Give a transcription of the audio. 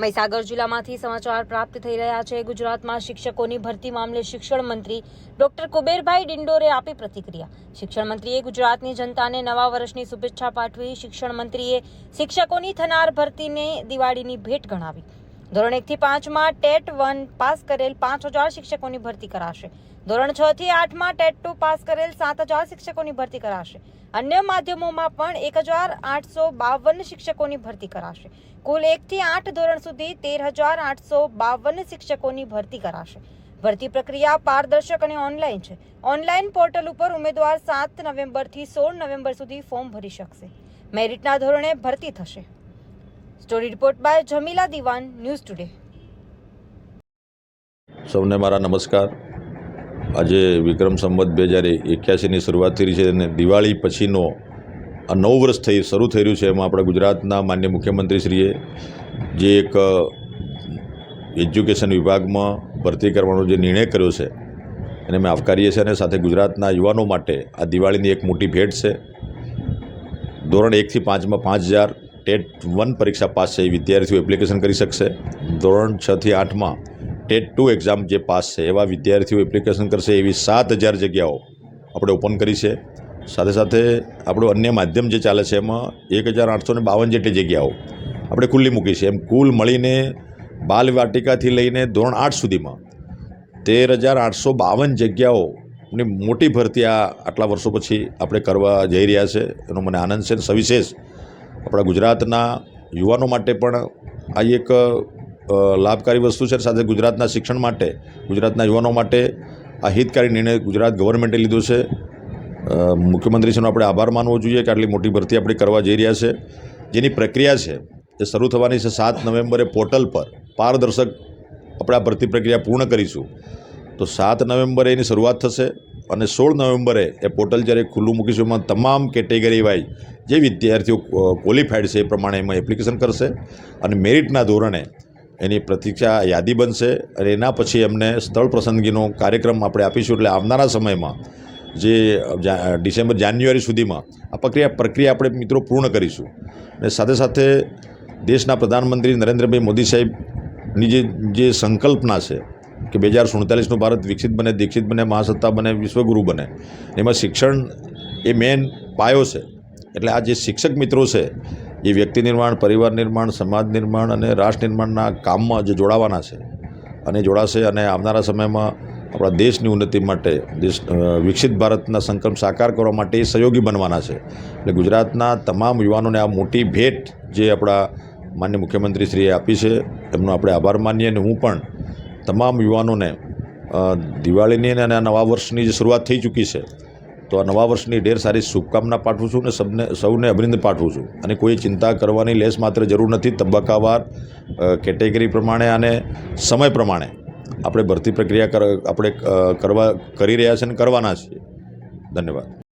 મહીસાગર જિલ્લામાંથી સમાચાર પ્રાપ્ત થઈ રહ્યા છે. ગુજરાતમાં શિક્ષકોની ભરતી મામલે શિક્ષણ મંત્રી ડોક્ટર કુબેરભાઈ ડિંડોરે આપી પ્રતિક્રિયા. શિક્ષણ મંત્રીએ ગુજરાતની જનતાને નવા વર્ષની શુભેચ્છા પાઠવી શિક્ષણ મંત્રીએ શિક્ષકોની થનાર ભરતીને દિવાળીની ભેટ ગણાવી. ધોરણ એકથી પાંચમાં ટેટ વન પાસ કરેલ પાંચ હજાર શિક્ષકોની ભરતી કરાશે. ધોરણ છ થી આઠમાં ટેટ ટુ પાસ કરેલ સાત હજાર શિક્ષકોની ભરતી કરાશે. અન્ય માધ્યમોમાં પણ એક હજાર આઠસો બાવન શિક્ષકોની ભરતી કરાશે. કુલ એકથી આઠ ધોરણ સુધી તેર હજાર આઠસો બાવન શિક્ષકોની ભરતી કરાશે. ભરતી પ્રક્રિયા પારદર્શક અને ઓનલાઈન છે. ઓનલાઈન પોર્ટલ ઉપર ઉમેદવાર સાત નવેમ્બરથી સોળ નવેમ્બર સુધી ફોર્મ ભરી શકશે. મેરિટના ધોરણે ભરતી થશે. સ્ટોરી રિપોર્ટ બાય જમીલા દિવાન, ન્યૂઝ ટુડે. સૌને મારા નમસ્કાર. આજે વિક્રમ સંવત બે હજાર એક્યાસીની શરૂઆત થઈ છે અને દિવાળી પછીનો આ નવ વર્ષ થઈ, શરૂ થઈ રહ્યું છે એમાં આપણા ગુજરાતના માન્ય મુખ્યમંત્રીશ્રીએ જે એક એજ્યુકેશન વિભાગમાં ભરતી કરવાનો જે નિર્ણય કર્યો છે, એને અમે આવકારીએ છીએ અને સાથે ગુજરાતના યુવાનો માટે આ દિવાળીની એક મોટી ભેટ છે. ધોરણ એકથી પાંચમાં પાંચ હજાર ટેટ વન પરીક્ષા પાસ છે એ વિદ્યાર્થીઓ એપ્લિકેશન કરી શકશે. ધોરણ છથી આઠમાં ટેટ ટુ એક્ઝામ જે પાસ છે એવા વિદ્યાર્થીઓ એપ્લિકેશન કરશે એવી સાત હજાર જગ્યાઓ આપણે ઓપન કરી છે. સાથે સાથે આપણું અન્ય માધ્યમ જે ચાલે છે એમાં એક હજાર આઠસો ને બાવન જેટલી જગ્યાઓ આપણે ખુલ્લી મૂકી છે. એમ કુલ મળીને બાલ વાટિકાથી લઈને ધોરણ આઠ સુધીમાં તેર હજાર આઠસો બાવન જગ્યાઓની મોટી ભરતી આ આટલા વર્ષો પછી આપણે કરવા જઈ રહ્યા છે. એનો મને આનંદ છે સવિશેષ આપણા ગુજરાતના યુવાનો માટે પણ આ એક લાભકારી વસ્તુ છે. સાથે ગુજરાતના શિક્ષણ માટે, ગુજરાતના યુવાનો માટે આ હિતકારી નિર્ણય ગુજરાત ગવર્મેન્ટે લીધો છે. મુખ્યમંત્રીશ્રીનો આપણે આભાર માનવો જોઈએ કે આટલી મોટી ભરતી આપણે કરવા જઈ રહ્યા છે. જેની પ્રક્રિયા છે એ શરૂ થવાની છે સાત નવેમ્બરે પોર્ટલ પર. પારદર્શક આપણે આ ભરતી પ્રક્રિયા પૂર્ણ કરીશું. તો સાત નવેમ્બરે એની શરૂઆત થશે અને સોળ નવેમ્બરે એ પોર્ટલ જ્યારે ખુલ્લું મૂકીશું એમાં તમામ કેટેગરી વાઇઝ જે વિદ્યાર્થીઓ ક્વોલિફાઈડ છે એ પ્રમાણે એમાં એપ્લિકેશન કરશે અને મેરિટના ધોરણે એની પ્રતીક્ષા યાદી બનશે અને એના પછી એમને સ્થળ પસંદગીનો કાર્યક્રમ આપણે આપીશું એટલે આવનારા સમયમાં જે ડિસેમ્બર, જાન્યુઆરી સુધીમાં આ પ્રક્રિયા પ્રક્રિયા આપણે મિત્રો પૂર્ણ કરીશું. અને સાથે સાથે દેશના પ્રધાનમંત્રી નરેન્દ્રભાઈ મોદી સાહેબની જે જે સંકલ્પના છે કે બે હજાર સુડતાલીસનું ભારત વિકસિત બને, દીક્ષિત બને, મહાસત્તા બને, વિશ્વગુરુ બને, એમાં શિક્ષણ એ મેન પાયો છે. એટલે આ જે શિક્ષક મિત્રો છે, એ વ્યક્તિ નિર્માણ, પરિવાર નિર્માણ, સમાજ નિર્માણ અને રાષ્ટ્ર નિર્માણના કામમાં જે જોડાવાના છે, અને જોડાશે અને આવનારા સમયમાં આપણા દેશની ઉન્નતિ માટે, દેશ વિકસિત ભારતના સંકલ્પ સાકાર કરવા માટે એ સહયોગી બનવાના છે. એટલે ગુજરાતના તમામ યુવાનોને આ મોટી ભેટ જે આપણા માન્ય મુખ્યમંત્રીશ્રીએ આપી છે, એમનો આપણે આભાર માનીએ અને હું પણ તમામ યુવાનોને દિવાળીની અને આ નવા વર્ષની જે શરૂઆત થઈ ચૂકી છે તો આ નવા વર્ષની ઢેર સારી શુભકામના પાઠવું છું અને સબને સૌને અભિનંદન પાઠવું છું. અને કોઈ ચિંતા કરવાની લેસ માત્ર જરૂર નથી. તબક્કાવાર કેટેગરી પ્રમાણે અને સમય પ્રમાણે આપણે ભરતી પ્રક્રિયા કર આપણે કરવા કરી રહ્યા છીએ અને કરવાના છીએ. ધન્યવાદ.